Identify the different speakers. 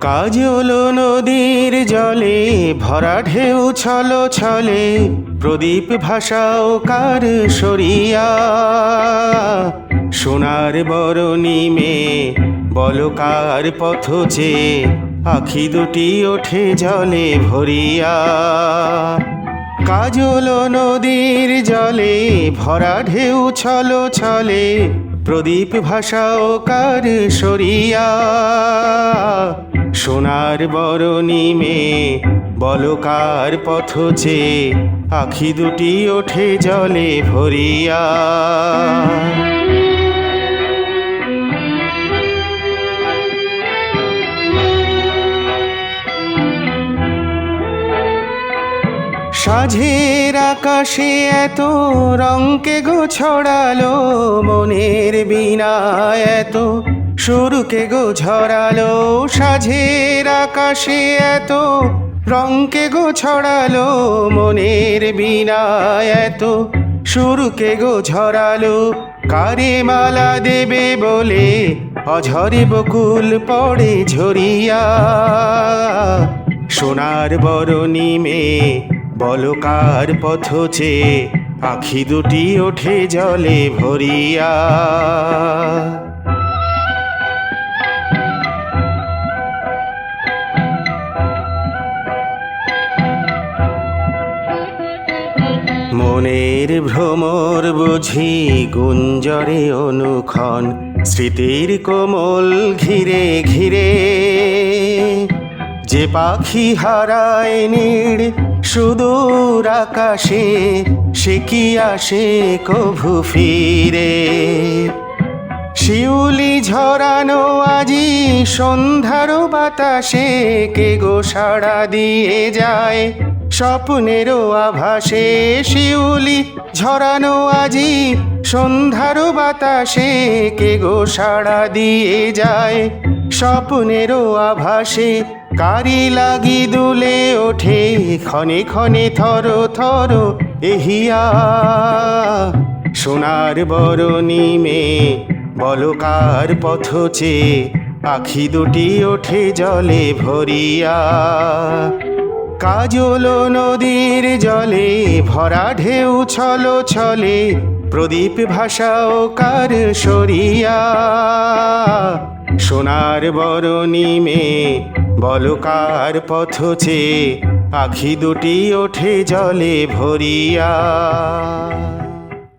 Speaker 1: কাজল নদীর জলে, ভরা ঢেউ ছল ছলে, প্রদীপ ভাষাও কার সরিয়া। সোনার বরণী মে বলকার পথ চে আখি দুটি ওঠে জলে ভরিয়া। কাজল নদীর জলে, ভরা ঢেউ ছল ছলে প্রদীপ ভাষাও কার সরিয়া? সোনার বরণী মেয়ে বলকার পথ চে আখি দুটি ওঠে জলে ভরিয়া। সাঝের আকাশে এত রঙকে গো ছড়ালো মনের বিনা এত সুরকে গো ঝরালো সাঝের আকাশে এত রঙকে গো ছড়ালো মনের বিনা এত সুরকে গো ঝরালো কারে মালা দেবে বলে অঝরে বকুল পড়ে ঝরিয়া। সোনার বরণী মে বলকার পথ চে আখি দুটি ওঠে জলে ভরিয়া। মনের ভ্রমর বুঝি গুঞ্জরে অনুক্ষণ, স্মৃতির কোমল ঘিরে ঘিরে। যে পাখি হারায় নীড় সুদূর আকাশে, সে কি আসে কভু ফিরে? শিউলি ঝরানো আজি সন্ধ্যার বাতাসে, কে গো সাড়া দিয়ে যায় স্বপ্নেরও আভাসে? শিউলি ঝরানো আজি সন্ধ্যার বাতাসে, কে গো সাড়া দিয়ে যায় স্বপ্নেরও আভাসে কারি লাগি দুলে ওঠে, ক্ষণে ক্ষণে থর থর এহিয়া। সোনার বরণী মে বলকার পথ চে, আখি দুটি ওঠে জলে ভরিয়া। কাজল নদীর জলে, ভরা ঢেউ ছল ছলে প্রদীপ ভাষাও কার সরিয়া? সোনার বরণী মে বলকার পথ চেয়ে? আখি দুটি ওঠে জলে ভরিয়া।